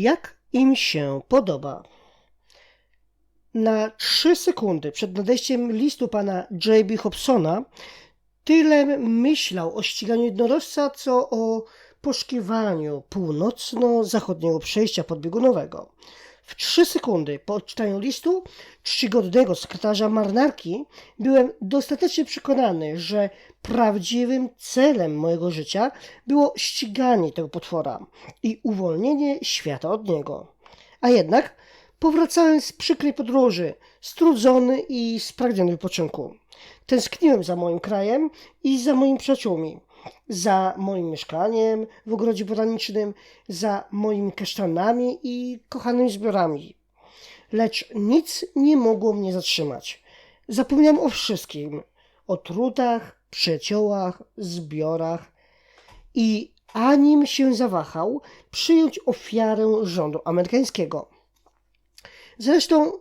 jak im się podoba. Na trzy sekundy przed nadejściem listu pana J.B. Hobsona tyle myślał o ściganiu jednorożca, co o poszukiwaniu północno-zachodniego przejścia podbiegunowego. W trzy sekundy po odczytaniu listu czcigodnego sekretarza marynarki byłem dostatecznie przekonany, że prawdziwym celem mojego życia było ściganie tego potwora i uwolnienie świata od niego. A jednak powracałem z przykrej podróży, strudzony i spragniony wypoczynku. Tęskniłem za moim krajem i za moimi przyjaciółmi za moim mieszkaniem w ogrodzie botanicznym, za moimi kasztanami i kochanymi zbiorami. Lecz nic nie mogło mnie zatrzymać. Zapomniałem o wszystkim: o trudach, przyjaciołach, zbiorach i anim się zawahał przyjąć ofiarę rządu amerykańskiego. Zresztą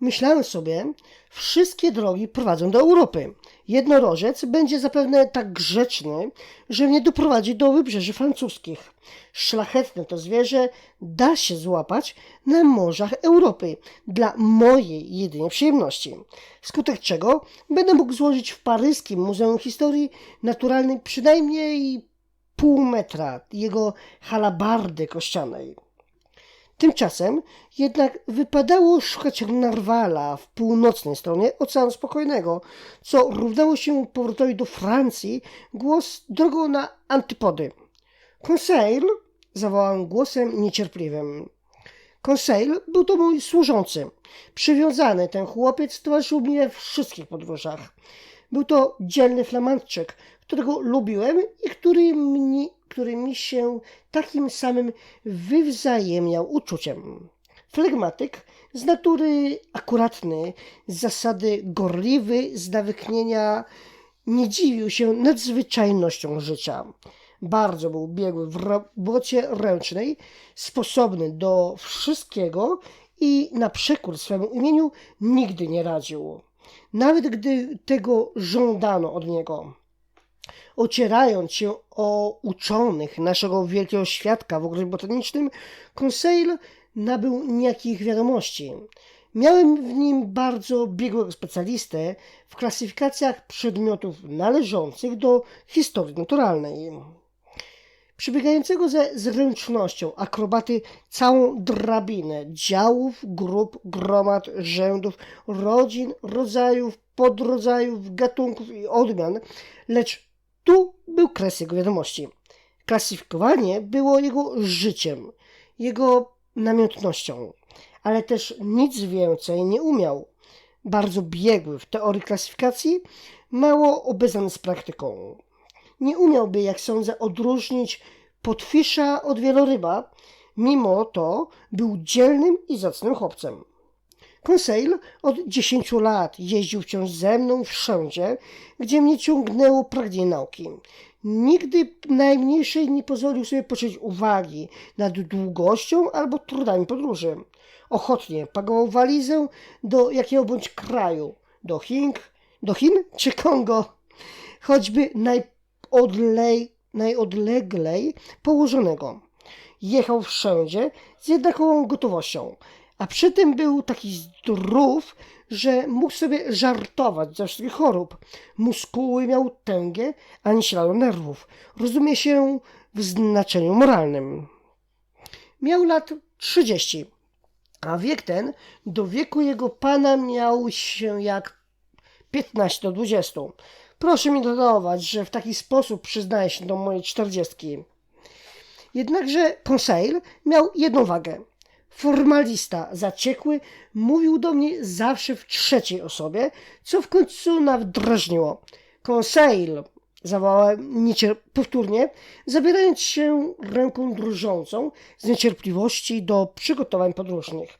myślałem sobie, wszystkie drogi prowadzą do Europy. Jednorożec będzie zapewne tak grzeczny, że mnie doprowadzi do wybrzeży francuskich. Szlachetne to zwierzę da się złapać na morzach Europy dla mojej jedynie przyjemności. Skutek czego będę mógł złożyć w paryskim Muzeum Historii Naturalnej przynajmniej pół metra jego halabardy kościanej. Tymczasem jednak wypadało szukać narwala w północnej stronie Oceanu Spokojnego, co równało się powrotowi do Francji głos drogą na antypody. Conseil zawołałem głosem niecierpliwym. Conseil był to mój służący. Przywiązany ten chłopiec towarzyszył mi we wszystkich podróżach. Był to dzielny flamandczyk, którego lubiłem i który mnie który mi się takim samym wywzajemniał uczuciem. Flegmatyk z natury akuratny, z zasady gorliwy, z nawyknienia nie dziwił się nadzwyczajnością życia. Bardzo był biegły w robocie ręcznej, sposobny do wszystkiego i na przekór swemu imieniu nigdy nie radził. Nawet gdy tego żądano od niego ocierając się o uczonych naszego wielkiego świadka w ogrodzie botanicznym, Conseil nabył niejakich wiadomości. Miałem w nim bardzo biegłego specjalistę w klasyfikacjach przedmiotów należących do historii naturalnej. Przybiegającego ze zręcznością akrobaty całą drabinę działów, grup, gromad, rzędów, rodzin, rodzajów, podrodzajów, gatunków i odmian, lecz był kres jego wiadomości. Klasyfikowanie było jego życiem, jego namiętnością, ale też nic więcej nie umiał. Bardzo biegły w teorii klasyfikacji, mało obeznany z praktyką. Nie umiałby, jak sądzę, odróżnić potwisza od wieloryba, mimo to był dzielnym i zacnym chłopcem. Conseil od 10 lat jeździł wciąż ze mną wszędzie, gdzie mnie ciągnęło pragnienie nauki. Nigdy najmniejszej nie pozwolił sobie poczuć uwagi nad długością albo trudami podróży. Ochotnie pagował walizę do jakiego bądź kraju, do Chin, do Chin czy Kongo, choćby najodlej, najodleglej położonego. Jechał wszędzie z jednakową gotowością, a przy tym był taki zdrów, że mógł sobie żartować ze wszystkich chorób. Muskuły miał tęgie, a nie śladu nerwów. Rozumie się w znaczeniu moralnym. Miał lat 30, a wiek ten do wieku jego pana miał się jak 15 do 20. Proszę mi dodawać, że w taki sposób przyznaje się do mojej czterdziestki. Jednakże Conseil miał jedną wagę – Formalista, zaciekły, mówił do mnie zawsze w trzeciej osobie, co w końcu nawet drażniło. Conseil, zawołałem niecier- powtórnie, zabierając się ręką drżącą z niecierpliwości do przygotowań podróżnych.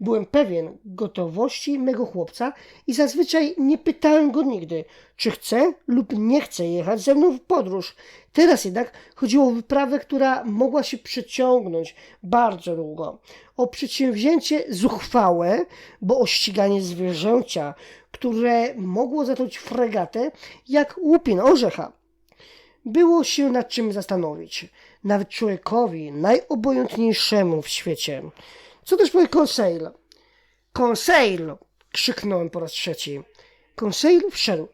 Byłem pewien gotowości mego chłopca i zazwyczaj nie pytałem go nigdy, czy chce lub nie chce jechać ze mną w podróż. Teraz jednak chodziło o wyprawę, która mogła się przeciągnąć bardzo długo. O przedsięwzięcie zuchwałe, bo o ściganie zwierzęcia, które mogło zatruć fregatę jak łupin orzecha. Było się nad czym zastanowić. nawet człowiekowi najobojętniejszemu w świecie. Co też powie Conseil? Conseil! krzyknąłem po raz trzeci. Conseil wszedł.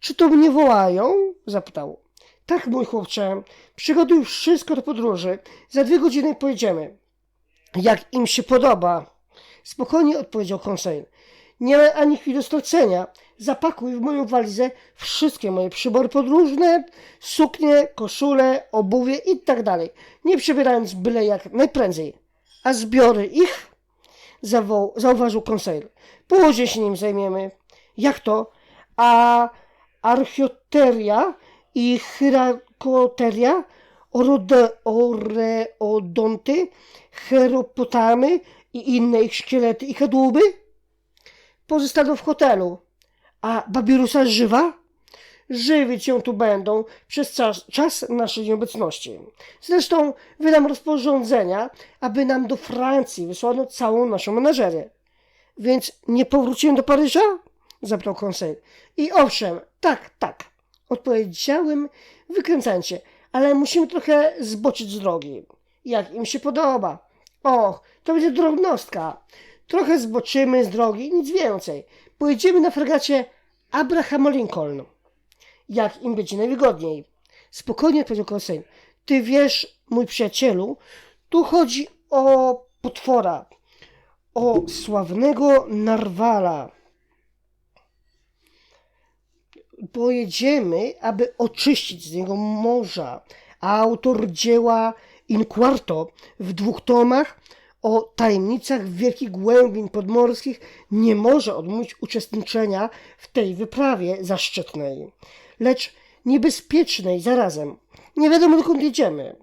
Czy to mnie wołają? zapytał. Tak, mój chłopcze, przygotuj wszystko do podróży. Za dwie godziny pojedziemy. Jak im się podoba. Spokojnie odpowiedział Conseil. Nie ma ani chwili do stracenia. Zapakuj w moją walizę wszystkie moje przybory podróżne, suknie, koszule, obuwie i tak dalej. Nie przebierając byle jak najprędzej. A zbiory ich? Zawoł, zauważył Conseil. Później się nim zajmiemy. Jak to? A archioteria i hyrakoteria, oreodonty, heropotamy i inne ich szkielety i kadłuby? Pozostaną w hotelu. A Babirusa żywa? Żywić ją tu będą przez czas, czas naszej nieobecności. Zresztą wydam rozporządzenia, aby nam do Francji wysłano całą naszą menażerię. Więc nie powróciłem do Paryża? zapytał Conseil. I owszem, tak, tak, odpowiedziałem, wykręcając się, ale musimy trochę zboczyć z drogi. Jak im się podoba. Och, to będzie drobnostka. Trochę zboczymy z drogi, nic więcej. Pojedziemy na fregacie Abraham Lincoln. Jak im będzie najwygodniej. Spokojnie odpowiedział Conseil. Ty wiesz, mój przyjacielu, tu chodzi o potwora, o sławnego Narwala. Pojedziemy, aby oczyścić z niego morza. Autor dzieła In Quarto w dwóch tomach o tajemnicach wielkich głębin podmorskich nie może odmówić uczestniczenia w tej wyprawie zaszczytnej, lecz niebezpiecznej zarazem. Nie wiadomo dokąd jedziemy.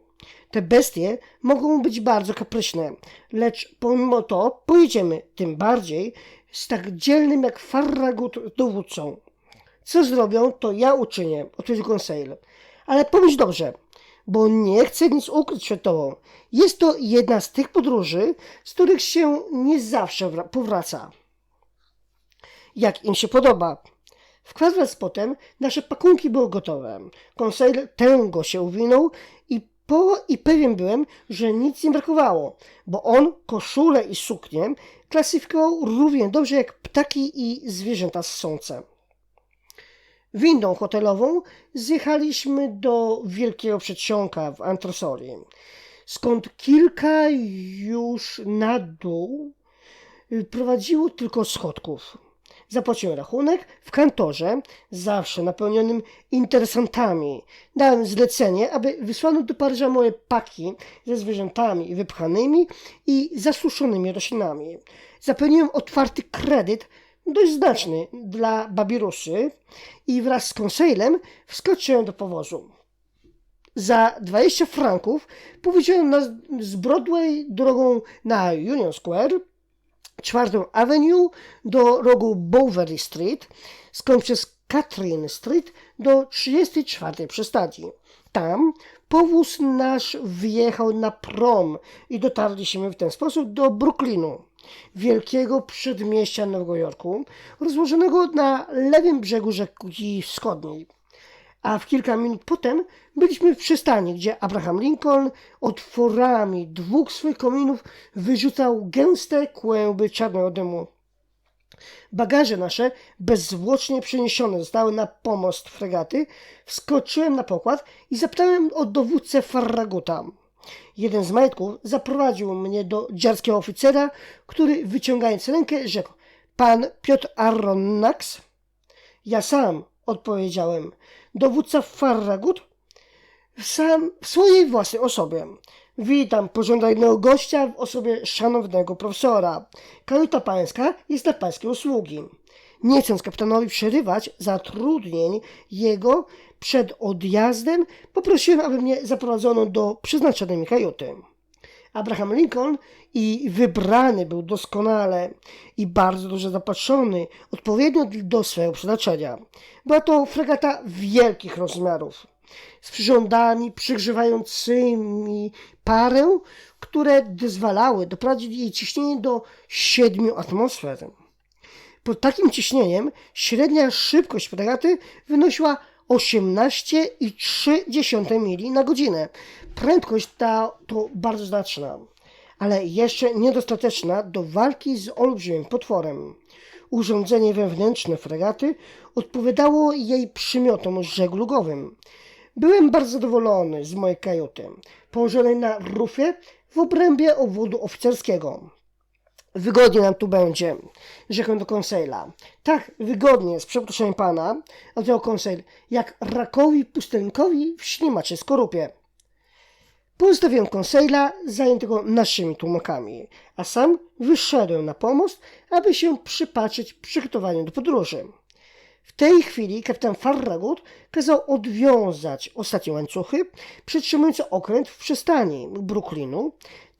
Te bestie mogą być bardzo kapryśne, lecz pomimo to pojedziemy tym bardziej z tak dzielnym jak Farragut dowódcą. Co zrobią, to ja uczynię, odpowiedział Conseil. Ale pomyśl dobrze, bo nie chcę nic ukryć przed tobą. Jest to jedna z tych podróży, z których się nie zawsze wra- powraca. Jak im się podoba. W kwadrans potem nasze pakunki były gotowe. Conseil tęgo się uwinął i, po, i pewien byłem, że nic nie brakowało, bo on koszulę i suknię klasyfikował równie dobrze jak ptaki i zwierzęta ssące. Windą hotelową zjechaliśmy do wielkiego przedsionka w Antresorii, skąd kilka już na dół y, prowadziło tylko schodków. Zapłaciłem rachunek w kantorze, zawsze napełnionym interesantami. Dałem zlecenie, aby wysłano do Paryża moje paki ze zwierzętami wypchanymi i zasuszonymi roślinami. Zapewniłem otwarty kredyt dość znaczny dla Babirusy i wraz z konseilem wskoczyłem do powozu. Za 20 franków powiedziałem nas z Broadway drogą na Union Square, czwartą Avenue do rogu Bowery Street, skąd przez Street do 34 przystacji. Tam powóz nasz wyjechał na prom i dotarliśmy w ten sposób do Brooklynu, wielkiego przedmieścia Nowego Jorku, rozłożonego na lewym brzegu rzeki wschodniej. A w kilka minut potem byliśmy w przystani, gdzie Abraham Lincoln otworami dwóch swych kominów wyrzucał gęste kłęby czarnego dymu. Bagaże nasze bezzwłocznie przeniesione zostały na pomost fregaty. Wskoczyłem na pokład i zapytałem o dowódcę Farraguta. Jeden z majtków zaprowadził mnie do dziarskiego oficera, który wyciągając rękę rzekł: Pan Piotr Aronnax? Ja sam, odpowiedziałem. Dowódca Farragut? Sam w swojej własnej osobie. Witam pożądanego gościa w osobie szanownego profesora. Kajuta pańska jest dla pańskiej usługi. Nie chcąc kapitanowi przerywać zatrudnień jego przed odjazdem, poprosiłem, aby mnie zaprowadzono do przeznaczonej mi kajuty. Abraham Lincoln i wybrany był doskonale i bardzo dobrze zapatrzony, odpowiednio do swojego przeznaczenia. Była to fregata wielkich rozmiarów, z przyrządami przygrzewającymi parę, które dozwalały doprowadzić jej ciśnienie do 7 atmosfer. Pod takim ciśnieniem średnia szybkość fregaty wynosiła 18,3 mili na godzinę. Prędkość ta to bardzo znaczna, ale jeszcze niedostateczna do walki z olbrzymim potworem. Urządzenie wewnętrzne fregaty odpowiadało jej przymiotom żeglugowym. Byłem bardzo zadowolony z mojej kajuty, położonej na rufie w obrębie obwodu oficerskiego. Wygodnie nam tu będzie, rzekłem do konsejla. Tak, wygodnie, z przeproszeniem pana, odjął konsejl, jak rakowi pustelnikowi w ślimaczej skorupie. Pozostawiłem konsejla zajętego naszymi tłumokami, a sam wyszedłem na pomost, aby się przypatrzeć przygotowaniu do podróży. W tej chwili kapitan Farragut kazał odwiązać ostatnie łańcuchy przytrzymujące okręt w przystani Brooklynu.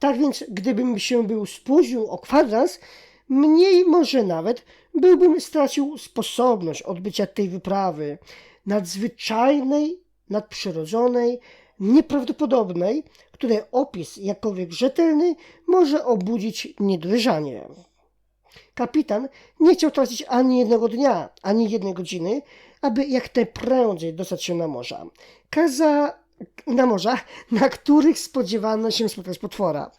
Tak więc, gdybym się był spóźnił o kwadrans, mniej może nawet byłbym stracił sposobność odbycia tej wyprawy nadzwyczajnej, nadprzyrodzonej, nieprawdopodobnej, której opis, jakkolwiek rzetelny, może obudzić niedowierzanie. Kapitan nie chciał tracić ani jednego dnia, ani jednej godziny, aby jak najprędzej dostać się na morza. Kaza... na morza, na których spodziewano się spotkać potwora.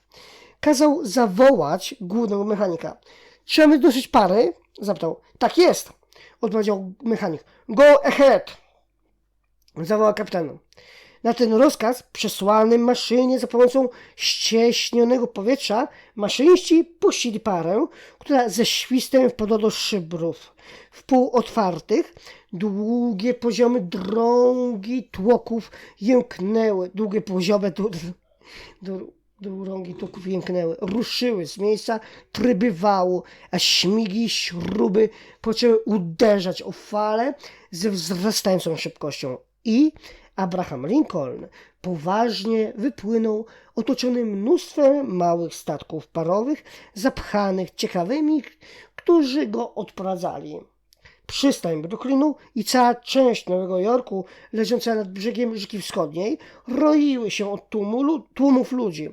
Kazał zawołać głównego mechanika. Czy mamy dosyć pary? Zapytał. Tak jest, odpowiedział mechanik. Go ahead! Zawołał kapitan. Na ten rozkaz, przesłany maszynie za pomocą ścieśnionego powietrza, maszyniści puścili parę, która ze świstem wpadła do szybrów. W pół otwartych, długie poziomy drągi tłoków jęknęły, długie poziome drągi tłoków jęknęły, ruszyły z miejsca, tryby wału, a śmigi śruby poczęły uderzać o fale ze wzrastającą szybkością. I Abraham Lincoln poważnie wypłynął, otoczony mnóstwem małych statków parowych, zapchanych ciekawymi, którzy go odprowadzali. Przystań Brooklynu i cała część Nowego Jorku, leżąca nad brzegiem Rzeki Wschodniej, roiły się od tłumu, tłumów ludzi.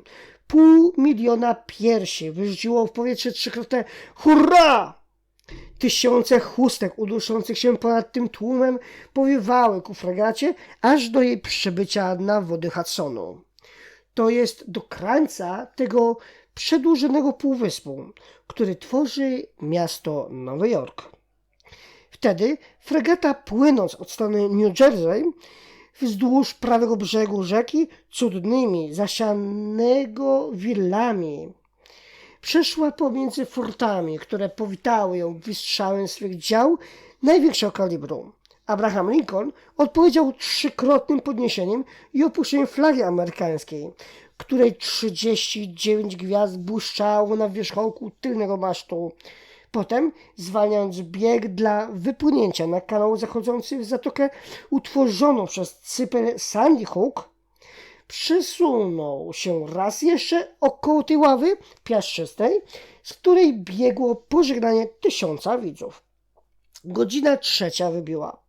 Pół miliona piersi wyrzuciło w powietrze trzykrotne hurra! Tysiące chustek uduszących się ponad tym tłumem powiewały ku fregacie, aż do jej przybycia na wody Hudsonu. To jest do krańca tego przedłużonego półwyspu, który tworzy miasto Nowy Jork. Wtedy fregata płynąc od strony New Jersey wzdłuż prawego brzegu rzeki cudnymi, zasianego willami, przeszła pomiędzy fortami, które powitały ją wystrzałem swych dział największego kalibru. Abraham Lincoln odpowiedział trzykrotnym podniesieniem i opuszczeniem flagi amerykańskiej, której 39 gwiazd błyszczało na wierzchołku tylnego masztu. Potem, zwalniając bieg dla wypłynięcia na kanał zachodzący w zatokę utworzoną przez cypel Sandy Hook, przesunął się raz jeszcze około tej ławy piaszczystej, z której biegło pożegnanie tysiąca widzów. Godzina trzecia wybiła.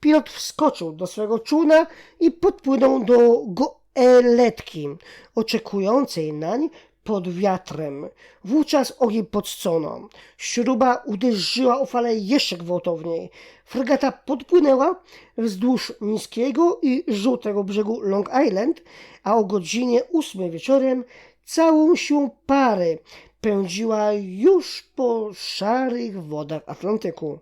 Pilot wskoczył do swego czółna i podpłynął do goeletki, oczekującej nań pod wiatrem. Wówczas ogień podcono. Śruba uderzyła o falę jeszcze gwałtowniej. Fregata podpłynęła wzdłuż niskiego i żółtego brzegu Long Island, a o godzinie ósmej wieczorem całą siłą pary pędziła już po szarych wodach Atlantyku.